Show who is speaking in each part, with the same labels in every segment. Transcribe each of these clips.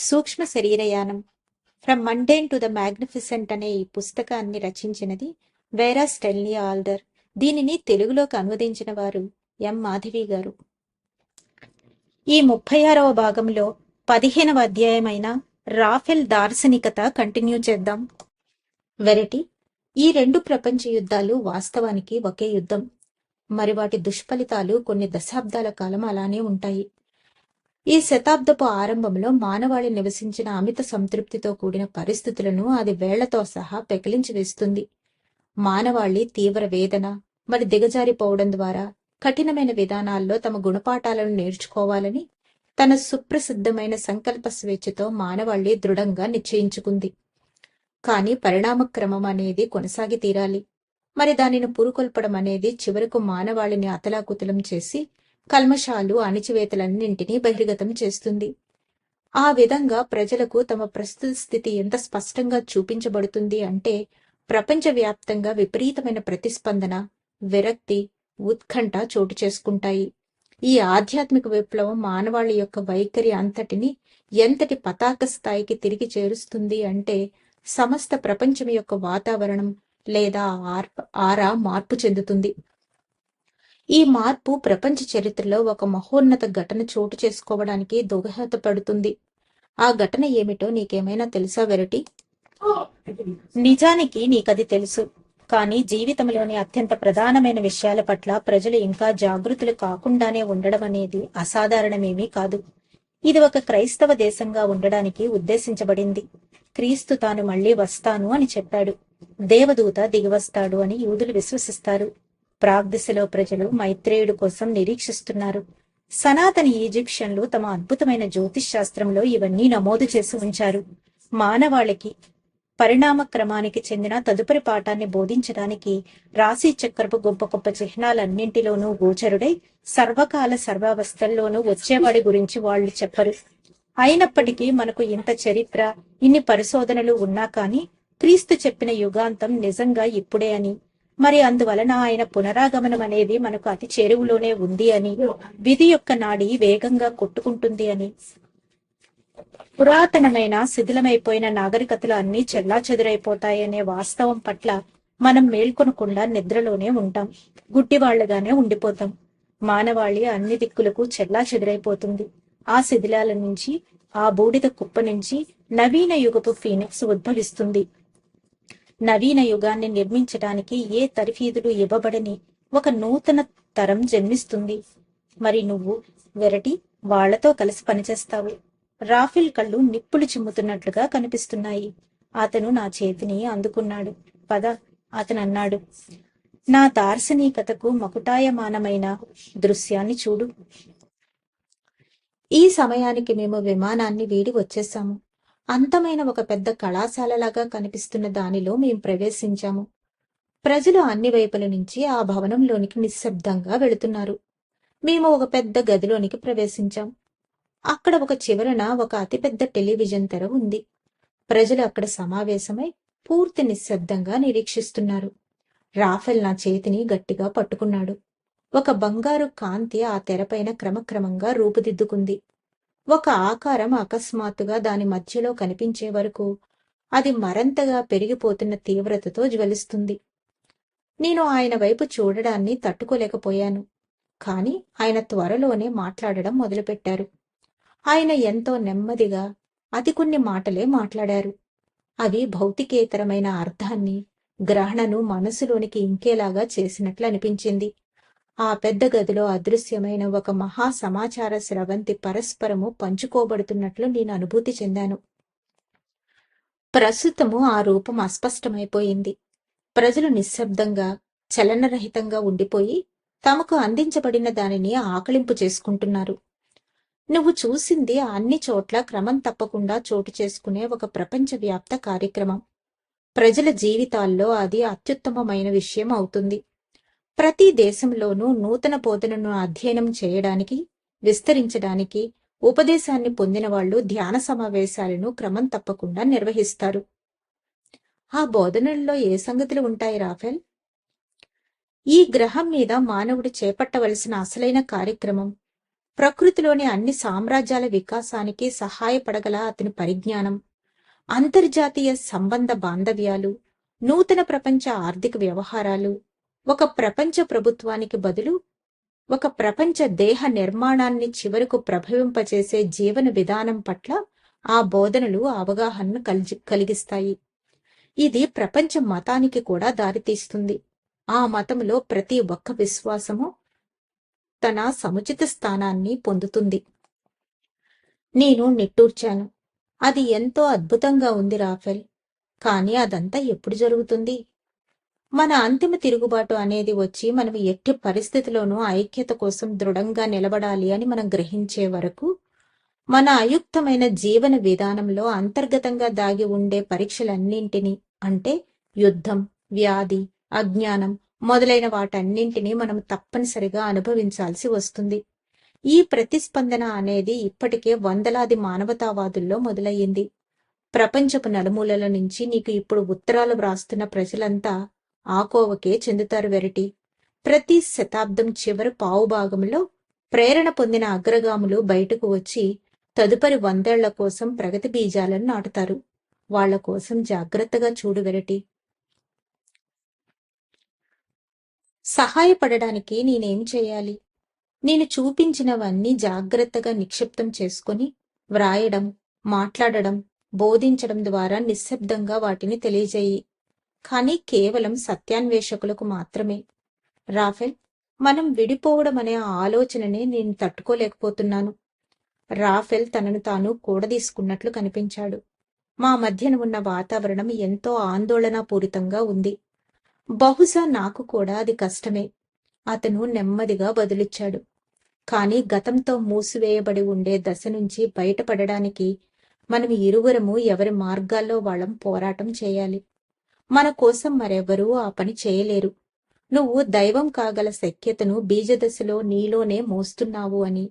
Speaker 1: సూక్ష్మ శరీరయానం. From mundane to the magnificent అనే ఈ పుస్తకాన్ని రచించినది వేరా స్టెల్నీ ఆల్డర్. దీనిని తెలుగులోకి అనువదించిన వారు ఎం మాధవి గారు. ఈ ముప్పై ఆరవ భాగంలో పదిహేనవ అధ్యాయమైన రాఫెల్ దార్శనికత కంటిన్యూ చేద్దాం. వెరటి ఈ రెండు ప్రపంచ యుద్ధాలు వాస్తవానికి ఒకే యుద్ధం. మరి వాటి దుష్ఫలితాలు కొన్ని దశాబ్దాల కాలం అలానే ఉంటాయి. ఈ శతాబ్దపు ఆరంభంలో మానవాళి నివసించిన అమిత సంతృప్తితో కూడిన పరిస్థితులను అది వేళ్ళతో సహా పెకిలించి వేస్తుంది. మానవాళి తీవ్ర వేదన మరి దిగజారిపోవడం ద్వారా కఠినమైన విధానాల్లో తమ గుణపాఠాలను నేర్చుకోవాలని తన సుప్రసిద్ధమైన సంకల్ప స్వేచ్ఛతో మానవాళి దృఢంగా నిశ్చయించుకుంది. కానీ పరిణామక్రమం అనేది కొనసాగి తీరాలి. మరి దానిని పురుకొల్పడం అనేది చివరకు మానవాళిని అతలాకుతలం చేసి కల్మషాలు అణిచివేతలన్నింటినీ బహిర్గతం చేస్తుంది. ఆ విధంగా ప్రజలకు తమ ప్రస్తుత స్థితి ఎంత స్పష్టంగా చూపించబడుతుంది అంటే ప్రపంచవ్యాప్తంగా విపరీతమైన ప్రతిస్పందన విరక్తి ఉత్కంఠ చోటు చేసుకుంటాయి. ఈ ఆధ్యాత్మిక విప్లవం మానవాళి యొక్క వైఖరి అంతటిని ఎంతటి పతాక స్థాయికి తిరిగి చేరుస్తుంది అంటే సమస్త ప్రపంచం యొక్క వాతావరణం లేదా ఆరా మార్పు చెందుతుంది. ఈ మార్పు ప్రపంచ చరిత్రలో ఒక మహోన్నత ఘటన చోటు చేసుకోవడానికి దోహదపడుతుంది. ఆ ఘటన ఏమిటో నీకేమైనా తెలుసా వెరటి? నిజానికి నీకది తెలుసు. కానీ జీవితంలోని అత్యంత ప్రధానమైన విషయాల పట్ల ప్రజలు ఇంకా జాగృతులు కాకుండానే ఉండడం అనేది అసాధారణమేమీ కాదు. ఇది ఒక క్రైస్తవ దేశంగా ఉండడానికి ఉద్దేశించబడింది. క్రీస్తు తాను మళ్ళీ వస్తాను అని చెప్పాడు. దేవదూత దిగివస్తాడు అని యూదులు విశ్వసిస్తారు. ప్రాగ్దిశలో ప్రజలు మైత్రేయుడు కోసం నిరీక్షిస్తున్నారు. సనాతన ఈజిప్షియన్లు తమ అద్భుతమైన జ్యోతిష్ శాస్త్రంలో ఇవన్నీ నమోదు చేసి ఉంచారు. మానవాళికి పరిణామ క్రమానికి చెందిన తదుపరి పాఠాన్ని బోధించడానికి రాశి చక్రపు గొప్ప గొప్ప చిహ్నాలన్నింటిలోనూ గోచరుడై సర్వకాల సర్వావస్థల్లోనూ వచ్చేవాడి గురించి వాళ్ళు చెప్పరు. అయినప్పటికీ మనకు ఇంత చరిత్ర ఇన్ని పరిశోధనలు ఉన్నా కానీ క్రీస్తు చెప్పిన యుగాంతం నిజంగా ఇప్పుడే అని. మరి అందువలన ఆయన పునరాగమనం అనేది మనకు అతి చేరువులోనే ఉంది అని విధి యొక్క నాడి వేగంగా కొట్టుకుంటుంది అని. పురాతనమైన శిథిలమైపోయిన నాగరికతలు అన్ని చెల్లా చెదురైపోతాయనే వాస్తవం పట్ల మనం మేల్కొనకుండా నిద్రలోనే ఉంటాం. గుడ్డివాళ్ళుగానే ఉండిపోతాం. మానవాళి అన్ని దిక్కులకు చెల్లా చెదురైపోతుంది ఆ శిథిలాల నుంచి ఆ బూడిద కుప్ప నుంచి నవీన యుగపు ఫీనిక్స్ ఉద్భవిస్తుంది. నవీన యుగాన్ని నిర్మించడానికి ఏ తరిఫీదులు ఇవ్వబడని ఒక నూతన తరం జన్మిస్తుంది. మరి నువ్వు వెరటి వాళ్ళతో కలిసి పనిచేస్తావు. రాఫిల్ కళ్ళు నిప్పులు చిమ్ముతున్నట్లుగా కనిపిస్తున్నాయి. అతను నా చేతిని అందుకున్నాడు. పద అతను అన్నాడు నా దార్శనికతకు మకుటాయమానమైన దృశ్యాన్ని చూడు. ఈ సమయానికి మేము విమానాన్ని వీడి వచ్చేసాము. అంతమైన ఒక పెద్ద కళాశాలలాగా కనిపిస్తున్న దానిలో మేం ప్రవేశించాము. ప్రజలు అన్ని వైపుల నుంచి ఆ భవనంలోనికి నిశ్శబ్దంగా వెళుతున్నారు. మేము ఒక పెద్ద గదిలోనికి ప్రవేశించాం. అక్కడ ఒక చివరన ఒక అతిపెద్ద టెలివిజన్ తెర ఉంది. ప్రజలు అక్కడ సమావేశమై పూర్తి నిశ్శబ్దంగా నిరీక్షిస్తున్నారు. రాఫెల్ నా చేతిని గట్టిగా పట్టుకున్నాడు. ఒక బంగారు కాంతి ఆ తెరపైన క్రమక్రమంగా రూపుదిద్దుకుంది. ఒక ఆకారం అకస్మాత్తుగా దాని మధ్యలో కనిపించే వరకు అది మరంతగా పెరిగిపోతున్న తీవ్రతతో జ్వలిస్తుంది. నేను ఆయన వైపు చూడడాన్ని తట్టుకోలేకపోయాను. కాని ఆయన త్వరలోనే మాట్లాడడం మొదలుపెట్టారు. ఆయన ఎంతో నెమ్మదిగా అతి కొన్ని మాటలే మాట్లాడారు. అవి భౌతికేతరమైన అర్థాన్ని గ్రహణను మనసులోనికి ఇంకేలాగా చేసినట్లు అనిపించింది. ఆ పెద్ద గదిలో అదృశ్యమైన ఒక మహా సమాచార స్రవంతి పరస్పరము పంచుకోబడుతున్నట్లు నేను అనుభూతి చెందాను. ప్రస్తుతము ఆ రూపం అస్పష్టమైపోయింది. ప్రజలు నిశ్శబ్దంగా చలనరహితంగా ఉండిపోయి తమకు అందించబడిన దానిని ఆకలింపు చేసుకుంటున్నారు. నువ్వు చూసింది అన్ని చోట్ల క్రమం తప్పకుండా చోటు చేసుకునే ఒక ప్రపంచవ్యాప్త కార్యక్రమం. ప్రజల జీవితాల్లో అది అత్యుత్తమమైన విషయం అవుతుంది. ప్రతి దేశంలోనూ నూతన బోధనను అధ్యయనం చేయడానికి విస్తరించడానికి ఉపదేశాన్ని పొందిన వాళ్ళు ధ్యాన సమావేశాలను క్రమం తప్పకుండా నిర్వహిస్తారు. ఆ బోధనల్లో ఏ సంగతులు ఉంటాయి రాఫెల్? ఈ గ్రహం మీద మానవుడు చేపట్టవలసిన అసలైన కార్యక్రమం ప్రకృతిలోని అన్ని సామ్రాజ్యాల వికాసానికి సహాయపడగల అతని పరిజ్ఞానం అంతర్జాతీయ సంబంధ బాంధవ్యాలు నూతన ప్రపంచ ఆర్థిక వ్యవహారాలు ఒక ప్రపంచ ప్రభుత్వానికి బదులు ఒక ప్రపంచ దేహ నిర్మాణాన్ని చివరకు ప్రభవింపచేసే జీవన విధానం పట్ల ఆ బోధనలు అవగాహనను కలిగి కలిగిస్తాయి. ఇది ప్రపంచ మతానికి కూడా దారితీస్తుంది. ఆ మతంలో ప్రతి ఒక్క విశ్వాసము తన సముచిత స్థానాన్ని పొందుతుంది. నేను నిట్టూర్చాను. అది ఎంతో అద్భుతంగా ఉంది రాఫెల్. కానీ అదంతా ఎప్పుడు జరుగుతుంది? మన అంతిమ తిరుగుబాటు అనేది వచ్చి మనం ఎట్టి పరిస్థితిలోనూ ఐక్యత కోసం దృఢంగా నిలబడాలి అని మనం గ్రహించే వరకు మన అయుక్తమైన జీవన విధానంలో అంతర్గతంగా దాగి ఉండే పరీక్షలన్నింటినీ అంటే యుద్ధం వ్యాధి అజ్ఞానం మొదలైన వాటన్నింటినీ మనం తప్పనిసరిగా అనుభవించాల్సి వస్తుంది. ఈ ప్రతిస్పందన అనేది ఇప్పటికే వందలాది మానవతావాదుల్లో మొదలయ్యింది. ప్రపంచపు నలుమూలల నుంచి నీకు ఇప్పుడు ఉత్తరాలు వ్రాస్తున్న ప్రజలంతా ఆకోవకే చెందుతారు వెరటి. ప్రతి శతాబ్దం చివరి పావుభాగంలో ప్రేరణ పొందిన అగ్రగాములు బయటకు వచ్చి తదుపరి వందేళ్ళ కోసం ప్రగతి బీజాలను నాటుతారు. వాళ్ళ కోసం జాగ్రత్తగా చూడు వెరటి. సహాయపడడానికి నేనేం చేయాలి? నేను చూపించినవన్నీ జాగ్రత్తగా నిక్షిప్తం చేసుకుని వ్రాయడం మాట్లాడడం బోధించడం ద్వారా నిశ్శబ్దంగా వాటిని తెలియజేయి. కానీ కేవలం సత్యాన్వేషకులకు మాత్రమే. రాఫెల్ మనం విడిపోవడం అనే ఆలోచననే నేను తట్టుకోలేకపోతున్నాను. రాఫెల్ తనను తాను కూడదీసుకున్నట్లు కనిపించాడు. మా మధ్యన ఉన్న వాతావరణం ఎంతో ఆందోళనాపూరితంగా ఉంది. బహుశా నాకు కూడా అది కష్టమే. అతను నెమ్మదిగా బదులిచ్చాడు. కాని గతంతో మూసివేయబడి ఉండే దశ నుంచి బయటపడడానికి మనం ఇరువురము ఎవరి మార్గాల్లో వాళ్ళం పోరాటం చేయాలి. మన కోసం మరెవరూ ఆ పని చేయలేరు. నువ్వు దైవం కాగల సఖ్యతను బీజదశలో నీలోనే మోస్తున్నావు అని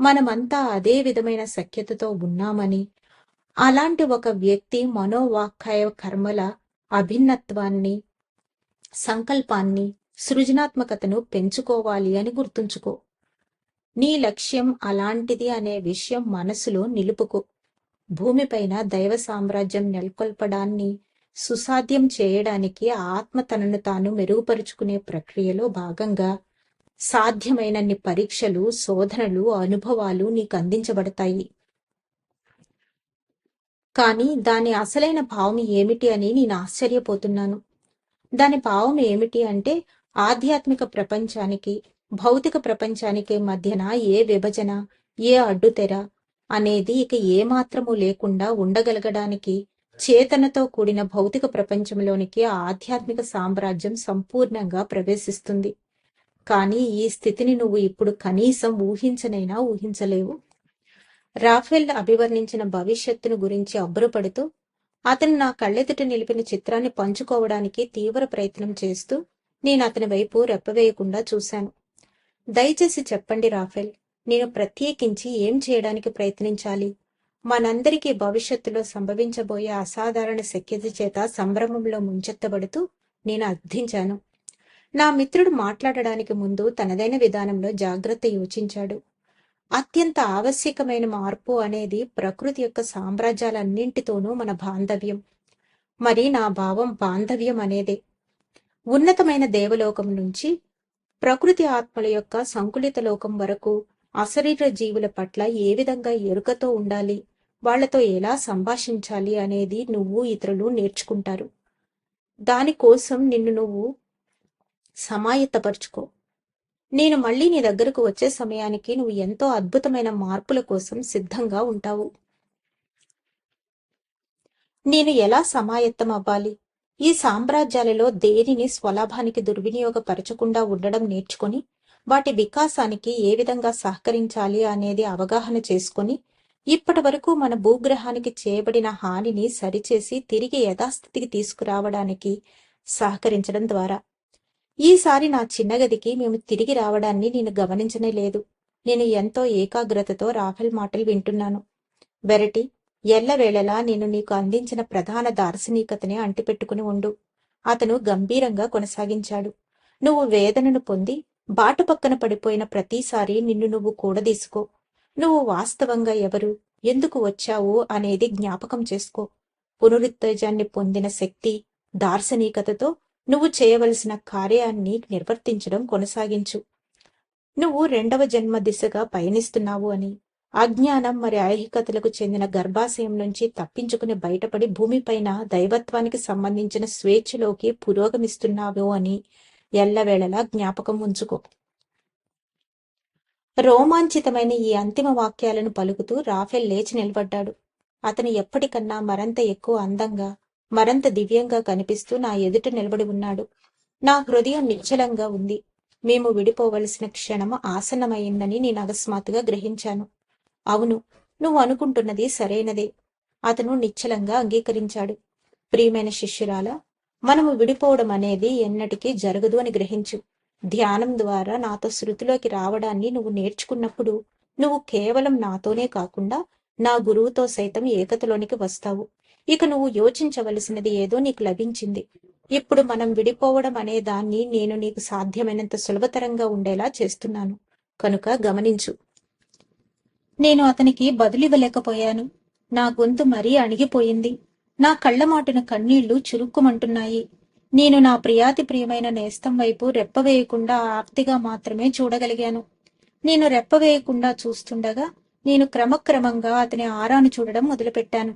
Speaker 1: మనమంతా అదే విధమైన సఖ్యతతో ఉన్నామని అలాంటి ఒక వ్యక్తి మనోవాక్కాయ కర్మల అభిన్నత్వాన్ని సంకల్పాన్ని సృజనాత్మకతను పెంచుకోవాలి అని గుర్తుంచుకో. నీ లక్ష్యం అలాంటిది అనే విషయం మనసులో నిలుపుకో. భూమిపైన దైవ సామ్రాజ్యం నెలకొల్పడాన్ని సుసాధ్యం చేయడానికి ఆత్మ తనను తాను మెరుగుపరుచుకునే ప్రక్రియలో భాగంగా సాధ్యమైనన్ని పరీక్షలు శోధనలు అనుభవాలు నీకు అందించబడతాయి. కానీ దాని అసలైన భావం ఏమిటి అని నేను ఆశ్చర్యపోతున్నాను. దాని భావం ఏమిటి అంటే ఆధ్యాత్మిక ప్రపంచానికి భౌతిక ప్రపంచానికి మధ్యన ఏ విభజన ఏ అడ్డుతెర అనేది ఇక ఏమాత్రము లేకుండా ఉండగలగడానికి చేతనతో కూడిన భౌతిక ప్రపంచంలోనికి ఆధ్యాత్మిక సామ్రాజ్యం సంపూర్ణంగా ప్రవేశిస్తుంది. కానీ ఈ స్థితిని నువ్వు ఇప్పుడు కనీసం ఊహించనైనా ఊహించలేవు. రాఫెల్ అభివర్ణించిన భవిష్యత్తును గురించి అబ్బురపడుతూ అతను నా కళ్ళెదుట నిలిపిన చిత్రాన్ని పంచుకోవడానికి తీవ్ర ప్రయత్నం చేస్తూ నేను అతని వైపు రెప్పవేయకుండా చూశాను. దయచేసి చెప్పండి రాఫెల్ నేను ప్రత్యేకించి ఏం చేయడానికి ప్రయత్నించాలి? మనందరికీ భవిష్యత్తులో సంభవించబోయే అసాధారణ శక్యత చేత సంభ్రమంలో ముంచెత్తబడుతూ నేను అర్థించాను. నా మిత్రుడు మాట్లాడడానికి ముందు తనదైన విధానంలో జాగ్రత్త యోచించాడు. అత్యంత ఆవశ్యకమైన మార్పు అనేది ప్రకృతి యొక్క సామ్రాజ్యాలన్నింటితోనూ మన బాంధవ్యం. మరి నా భావం బాంధవ్యం అనేదే. ఉన్నతమైన దేవలోకం నుంచి ప్రకృతి ఆత్మల యొక్క సంకులిత లోకం వరకు అశరీర జీవుల పట్ల ఏ విధంగా ఎరుకతో ఉండాలి? వాళ్ళతో ఎలా సంభాషించాలి అనేది నువ్వు ఇతరులు నేర్చుకుంటారు. దానికోసం నిన్ను నువ్వు సమాయత్తపరుచుకో. నేను మళ్ళీ నీ దగ్గరకు వచ్చే సమయానికి నువ్వు ఎంతో అద్భుతమైన మార్పుల కోసం సిద్ధంగా ఉంటావు. నేను ఎలా సమాయత్తం అవ్వాలి ఈ సామ్రాజ్యాలలో దేనిని స్వలాభానికి దుర్వినియోగపరచకుండా ఉండడం నేర్చుకొని వాటి వికాసానికి ఏ విధంగా సహకరించాలి అనేది అవగాహన చేసుకొని ఇప్పటి వరకు మన భూగ్రహానికి చేయబడిన హానిని సరిచేసి తిరిగి యథాస్థితికి తీసుకురావడానికి సహకరించడం ద్వారా. ఈసారి నా చిన్న గదికి మేము తిరిగి రావడాన్ని నేను గమనించనే లేదు. నేను ఎంతో ఏకాగ్రతతో రాఫెల్ మాటలు వింటున్నాను. వెరటి ఎల్లవేళలా నేను నీకు అందించిన ప్రధాన దార్శనికతని అంటిపెట్టుకుని ఉండు. అతను గంభీరంగా కొనసాగించాడు. నువ్వు వేదనను పొంది బాట పక్కన పడిపోయిన ప్రతిసారి నిన్ను నువ్వు కూడదీసుకో. నువ్వు వాస్తవంగా ఎవరు? ఎందుకు వచ్చావు అనేది జ్ఞాపకం చేసుకో. పునరుత్తేజాన్ని పొందిన శక్తి దార్శనికతతో నువ్వు చేయవలసిన కార్యాన్ని నిర్వర్తించడం కొనసాగించు. నువ్వు రెండవ జన్మ దిశగా పయనిస్తున్నావు అని. అజ్ఞానం మరి ఐహికతలకు చెందిన గర్భాశయం నుంచి తప్పించుకుని బయటపడి భూమిపైన దైవత్వానికి సంబంధించిన స్వేచ్ఛలోకి పురోగమిస్తున్నావు అని ఎల్లవేళలా జ్ఞాపకం ఉంచుకో. రోమాంచితమైన ఈ అంతిమ వాక్యాలను పలుకుతూ రాఫెల్ లేచి నిలబడ్డాడు. అతను ఎప్పటికన్నా మరంత ఎక్కువ అందంగా మరంత దివ్యంగా కనిపిస్తూ నా ఎదుట నిలబడి ఉన్నాడు. నా హృదయం నిశ్చలంగా ఉంది. మేము విడిపోవలసిన క్షణం ఆసన్నమైందని నేను అకస్మాత్తుగా గ్రహించాను. అవును నువ్వు అనుకుంటున్నది సరైనదే. అతను నిశ్చలంగా అంగీకరించాడు. ప్రియమైన శిష్యురాల మనము విడిపోవడం అనేది ఎన్నటికీ జరగదు అని గ్రహించు. ధ్యానం ద్వారా నాతో శృతిలోకి రావడాన్ని నువ్వు నేర్చుకున్నప్పుడు నువ్వు కేవలం నాతోనే కాకుండా నా గురువుతో సైతం ఏకతలోనికి వస్తావు. ఇక నువ్వు యోచించవలసినది ఏదో నీకు లభించింది. ఇప్పుడు మనం విడిపోవడం అనే దాన్ని నేను నీకు సాధ్యమైనంత సులభతరంగా ఉండేలా చేస్తున్నాను. కనుక గమనించు. నేను అతనికి బదులివ్వలేకపోయాను. నా గొంతు మరీ అణిగిపోయింది. నా కళ్ళమాటున కన్నీళ్ళు చురుక్కుమంటున్నాయి. నేను నా ప్రియాతి ప్రియమైన నేస్తం వైపు రెప్పవేయకుండా ఆర్తిగా మాత్రమే చూడగలిగాను. నేను రెప్పవేయకుండా చూస్తుండగా నేను క్రమక్రమంగా అతని ఆరాను చూడడం మొదలుపెట్టాను.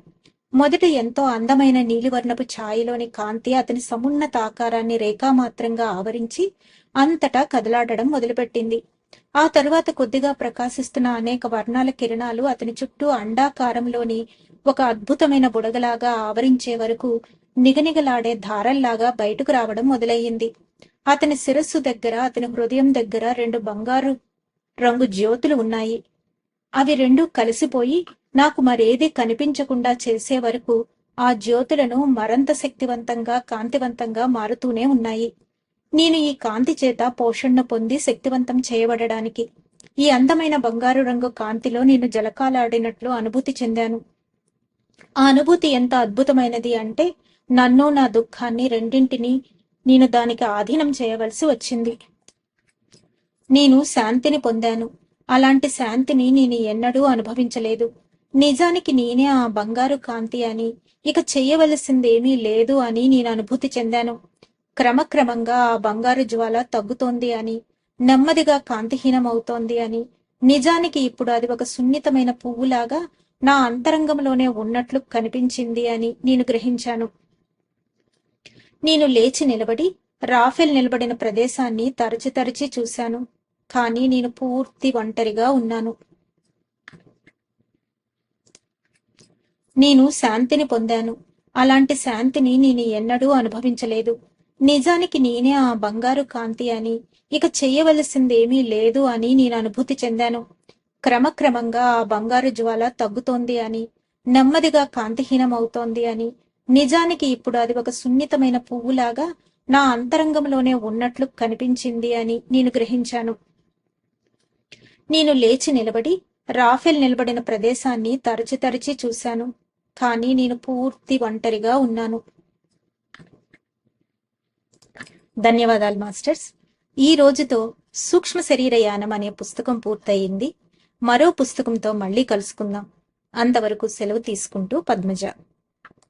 Speaker 1: మొదట ఎంతో అందమైన నీలివర్ణపు ఛాయలోని కాంతి అతని సమున్నత ఆకారాన్ని రేఖామాత్రంగా ఆవరించి అంతటా కదలాడడం మొదలుపెట్టింది. ఆ తరువాత కొద్దిగా ప్రకాశిస్తున్న అనేక వర్ణాల కిరణాలు అతని చుట్టూ అండాకారంలోని ఒక అద్భుతమైన బుడగలాగా ఆవరించే వరకు నిగనిగలాడే ధారల్లాగా బయటకు రావడం మొదలయ్యింది. అతని శిరస్సు దగ్గర అతని హృదయం దగ్గర రెండు బంగారు రంగు జ్యోతులు ఉన్నాయి. అవి రెండు కలిసిపోయి నాకు మరేది కనిపించకుండా చేసే వరకు ఆ జ్యోతులను మరంత శక్తివంతంగా కాంతివంతంగా మారుతూనే ఉన్నాయి. నేను ఈ కాంతి చేత పోషణను పొంది శక్తివంతం చేయబడడానికి ఈ అందమైన బంగారు రంగు కాంతిలో నేను జలకాలాడినట్లు అనుభూతి చెందాను. ఆ అనుభూతి ఎంత అద్భుతమైనది అంటే నన్ను నా దుఃఖాన్ని రెండింటినీ నేను దానికి ఆధీనం చేయవలసి వచ్చింది. నేను శాంతిని పొందాను. అలాంటి శాంతిని నేను ఎన్నడూ అనుభవించలేదు. నిజానికి నేనే ఆ బంగారు కాంతి అని ఇక చేయవలసిందేమీ లేదు అని నేను అనుభూతి చెందాను. క్రమక్రమంగా ఆ బంగారు జ్వాల తగ్గుతోంది అని నెమ్మదిగా కాంతిహీనమవుతోంది అని నిజానికి ఇప్పుడు అది ఒక సున్నితమైన పువ్వులాగా నా అంతరంగంలోనే ఉన్నట్లు కనిపించింది అని నేను గ్రహించాను. నేను లేచి నిలబడి రాఫెల్ నిలబడిన ప్రదేశాన్ని తరచి తరచి చూశాను. కానీ నేను పూర్తి ఒంటరిగా ఉన్నాను. నేను శాంతిని పొందాను. అలాంటి శాంతిని నేను ఎన్నడూ అనుభవించలేదు. నిజానికి నేనే ఆ బంగారు కాంతి అని ఇక చేయవలసిందేమీ లేదు అని నేను అనుభూతి చెందాను. క్రమక్రమంగా ఆ బంగారు జ్వాల తగ్గుతోంది అని నెమ్మదిగా కాంతిహీనమవుతోంది అని నిజానికి ఇప్పుడు అది ఒక సున్నితమైన పువ్వులాగా నా అంతరంగంలోనే ఉన్నట్లు కనిపించింది అని నేను గ్రహించాను. నేను లేచి నిలబడి రాఫెల్ నిలబడిన ప్రదేశాన్ని తరచి తరచి చూశాను. కానీ నేను పూర్తి ఒంటరిగా ఉన్నాను. ధన్యవాదాలు మాస్టర్స్. ఈ రోజుతో సూక్ష్మ శరీర యానం అనే పుస్తకం పూర్తయింది. మరో పుస్తకంతో మళ్ళీ కలుసుకుందాం. అంతవరకు సెలవు తీసుకుంటూ పద్మజ.